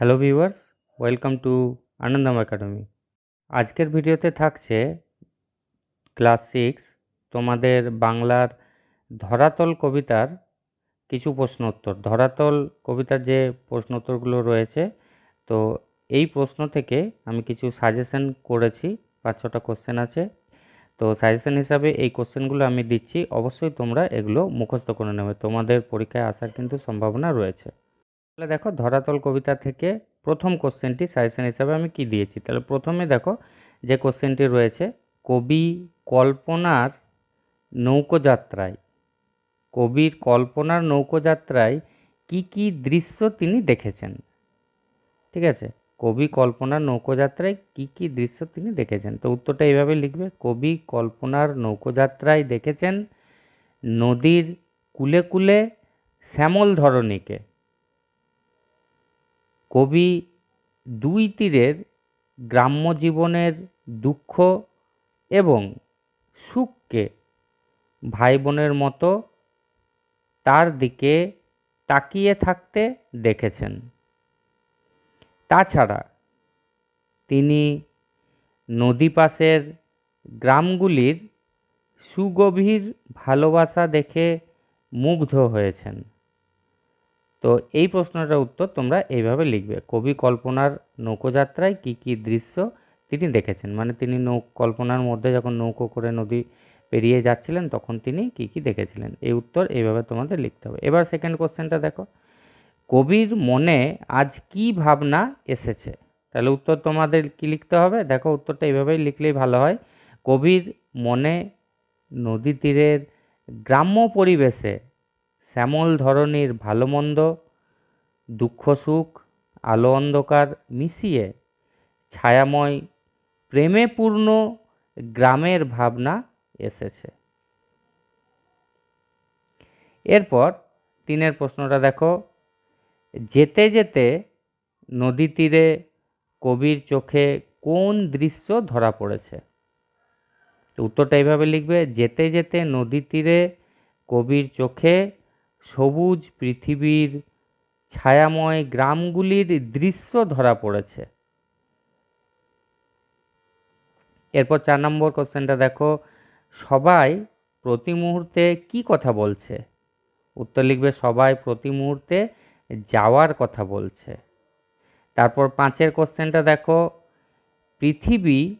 Hello viewers welcome to Anandam academy আজকের ভিডিওতে থাকছে ক্লাস সিক্স তোমাদের বাংলার ধরাতল কবিতার কিছু প্রশ্ন উত্তর ধরাতল কবিতার যে প্রশ্ন উত্তরগুলো রয়েছে, তো এই প্রশ্ন থেকে আমি কিছু সাজেশন করেছি, পাঁচ ছটা কোশ্চেন আছে। তো সাজেশন হিসাবে এই কোশ্চেনগুলো আমি দিচ্ছি, অবশ্যই তোমরা এগুলো মুখস্থ করে নেবে। তোমাদের পরীক্ষায় আসার কিন্তু সম্ভাবনা রয়েছে। তাহলে দেখো ধরাতল কবিতা থেকে প্রথম কোশ্চেনটি সাজেশন হিসাবে আমি কি দিয়েছি? তাহলে প্রথমে দেখো যে কোশ্চেনটি রয়েছে, কবি কল্পনার নৌকোযাত্রায়, কবির কল্পনার নৌকোযাত্রায় কি কি দৃশ্য তিনি দেখেছেন? ঠিক আছে? কবি কল্পনার নৌকোযাত্রায় কি কি দৃশ্য তিনি দেখেছেন? তো উত্তরটা এইভাবে লিখবে, কবি কল্পনার নৌকোযাত্রায় দেখেছেন নদীর কুলে কুলে শ্যামল ধরণীকে। কবি দুই তীরের গ্রাম্য জীবনের দুঃখ এবং সুখকে ভাই বোনের মতো তার দিকে তাকিয়ে থাকতে দেখেছেন। তাছাড়া তিনি নদী পাশের গ্রামগুলির সুগভীর ভালোবাসা দেখে মুগ্ধ হয়েছেন। তো এই প্রশ্নটার উত্তর তোমরা এইভাবে লিখবে। কবি কল্পনার নৌকোযাত্রায় কি কি দৃশ্য তিনি দেখেছেন? মানে তিনি নৌ, কল্পনার মধ্যে যখন নৌকো করে নদী পেরিয়ে যাচ্ছিলেন, তখন তিনি কি কি দেখেছিলেন? এই উত্তর এইভাবে তোমাদের লিখতে হবে। এবার সেকেন্ড কোশ্চেনটা দেখো। কবির মনে আজ কি ভাবনা এসেছে? তাহলে উত্তর তোমাদের কি লিখতে হবে? দেখো উত্তরটা এইভাবেই লিখলেই ভালো হয়। কবির মনে নদী তীরের গ্রাম্য পরিবেশে শ্যামল ধরনের ভালো মন্দ দুঃখ সুখ আলো অন্ধকার মিশিয়ে ছায়াময় প্রেমে পূর্ণ গ্রামের ভাবনা এসেছে। এরপর তিনের প্রশ্নটা দেখো। যেতে যেতে নদী তীরে কবির চোখে কোন দৃশ্য ধরা পড়েছে? উত্তরটা এইভাবে লিখবে, যেতে যেতে নদী তীরে কবির চোখে সবুজ পৃথিবীর ছায়াময় গ্রামগুলির দৃশ্য ধরা পড়েছে। এরপর চার নম্বর কোশ্চেনটা দেখো, সবাই প্রতি মুহূর্তে কি কথা বলছে? উত্তর লিখবে, সবাই প্রতি মুহূর্তে যাওয়ার কথা বলছে। তারপর পাঁচের কোশ্চেনটা দেখো, পৃথিবী,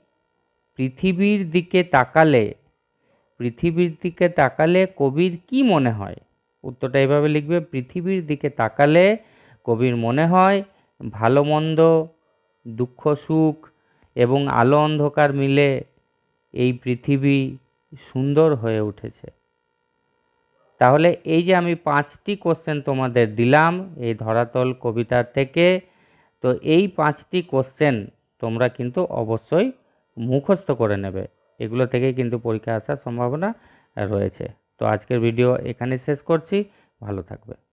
পৃথিবীর দিকে তাকালে, পৃথিবীর দিকে তাকালে কবির কি মনে হয়? উত্তরটা এইভাবে লিখবে, পৃথিবীর দিকে তাকালে কবির মনে হয় ভালো, মন্দ, দুঃখ, সুখ এবং আলো, অন্ধকার মিলে এই পৃথিবী সুন্দর হয়ে উঠেছে। তাহলে এই যে আমি পাঁচটি কোশ্চেন তোমাদের দিলাম এই ধরাতল কবিতার থেকে, তো এই পাঁচটি কোশ্চেন তোমরা কিন্তু অবশ্যই মুখস্থ করে নেবে। এগুলো থেকেই কিন্তু পরীক্ষা আসার সম্ভাবনা রয়েছে। তো আজকের ভিডিও এখানে শেষ করছি। ভালো থাকবে